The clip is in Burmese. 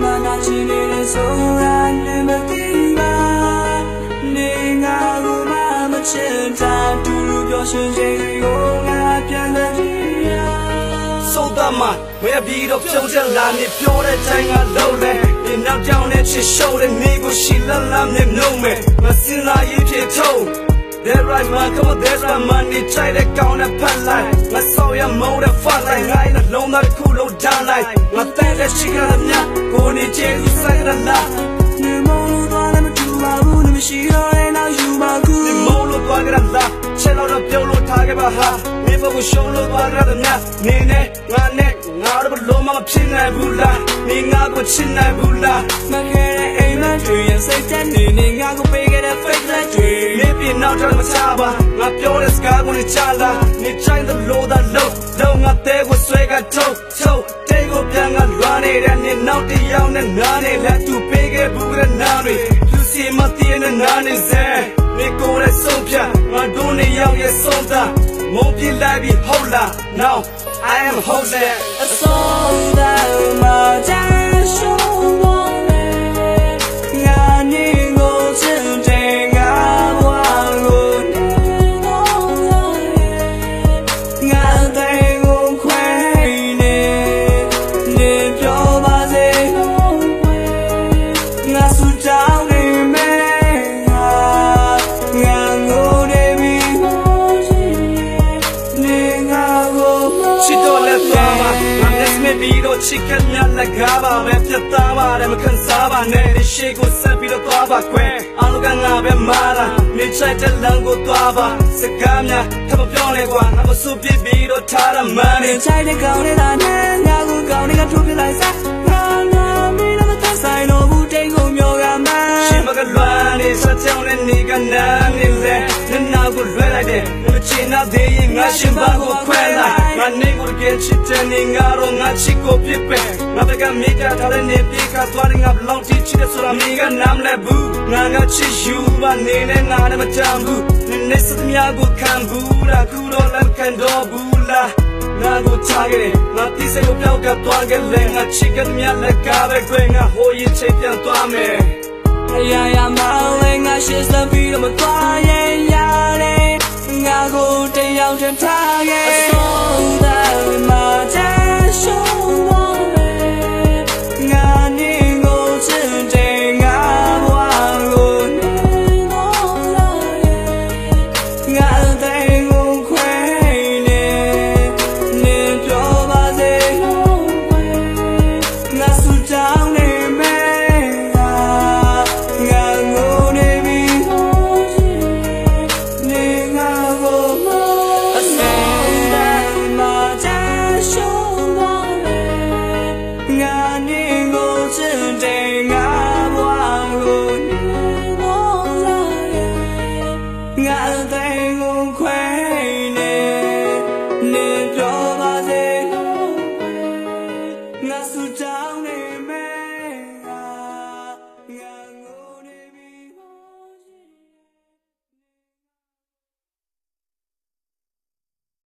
မှနာချင်နေတဲ့ဆုံးရနေမသိပါနေငါကိုမှမချင်တာတူလူပြောရှင်ချိန်ကိုငါပြန်လာကြည့်ရဆုံးသမှာဝဲပြီးတော့ပြုံးချက်လာနေပြောတဲ့တိုင်းကလုံးလဲဒီနောက်ကြောင်နဲ့ချစ်ရှုံးတဲ့နေကိုရှိလန်းလန်းနဲ့နှုံးမယ်မစင်လာရေးဖြစ်ထုံး That right man come on that's right money ချိုက်တဲ့ကောင်းတဲ့ဖတ်လိုက်မဆောက်ရမုန်းတဲ့ဖတ်လိုက်ငိုင်းတဲ့လုံးသားတစ်ခုလုံးတန်းလိုက်ငါတန်းတဲ့ချစ်ကရမြကိုနေချေသူဆိုင်ရလားနေမလို့သွားလည်းမတူပါဘူးနေမရှိတော့တဲ့နောက်ယူပါကူဒီမုံလို့သွားကြလားချဲလို့တော့ပြုံးလို့ထားခဲ့ပါဟာနေဖို့ကိုရှုံးလို့သွားကြတဲ့မြနေနဲ့ငါနဲ့ငါတို့ဘလို့မဖြစ်နိုင်ဘူးလားနေငါကိုချစ်နိုင်ဘူးလားမခဲတဲ့အိမ်မက်တွေရဲ့စိတ်တက်နေနေငါကိုပေးခဲ့တဲ့ fake လက်တွေနေပြ နောက်တော့မချပါငါပြောတဲ့စကားကိုချလာနေချိုင်းတဲ့လို့သာလို့တော့ငါတဲကိုဆွဲကထုတ်ထုတ်တဲကိုပြန်ကလွားနေတဲ့နေနောက်တယောက်နဲ့နားနေလက်သူပေးခဲ့ဘူးတဲ့နားတွေသူစီမတည်တဲ့နားနေစဲနေကိုယ်ရဲ့ဆုံးဖြတ်ငါတို့နေရောက်ရဲ့ဆုံးသားမုန်းပြလိုက်ပြီးဟုတ်လား now i am holding အဆုံး ပြီးတော့ချစ်ကမြတ်လက်ကားပါပဲပြတ်သားပါတယ်မခံစားပါနဲ့ဒီရှိကိုဆက်ပြီးတော့သွားပါခွဲအားလုံးကငါပဲမာတာနေချိုက်တဲ့လမ်းကိုသွားပါစကားများထပ်မပြောနဲ့ကွာငါမဆူပြစ်ပြီးတော့ထားရမှန်းနေနေချိုက်တဲ့ကောင်နေတာနဲ့ငါကိုကောင်တွေကထိုးပြလိုက်စားငါငါမင်းတို့သက်ဆိုင်လို့ဘူးတိတ်ကိုမျောကမှန်းရှင်မကလွမ်းနေစကြောင်းနဲ့နေကနာနေလေနနာ ကိုလွှဲလိုက်တယ်မချင်တော့သေးရင်ငါရှင်ဘာကိုခွဲလိုက်ငါနေကိုကြည့်ချစ်တဲ့နေငါတော့ငါချစ်ကိုပြစ်ပဲငါဘကမိကထားတဲ့နေပြေကသွားရင်ငါဘလောင်တီချစ်တဲ့ဆိုတာမိကနားမလဲဘူးငါငါချစ်ယူပါနေနဲ့ငါလည်းမတမ်းဘူးနေနေစသမျှကိုခံဘူးလားခုတော့လည်းခံတော့ဘူးလားငါကိုချခဲ့တယ်ငါတိစိတ်ကိုပြောက်ကသွားခဲ့လေငါချစ်ကမြတ်လက်ကားပဲခွေငါဟိုရင်ချစ်ပြန်သွားမယ်အရာရာမောင်းလဲငါရှစ်စ ပြီးတော့မသွား ပြောပါစေလို့ငါစု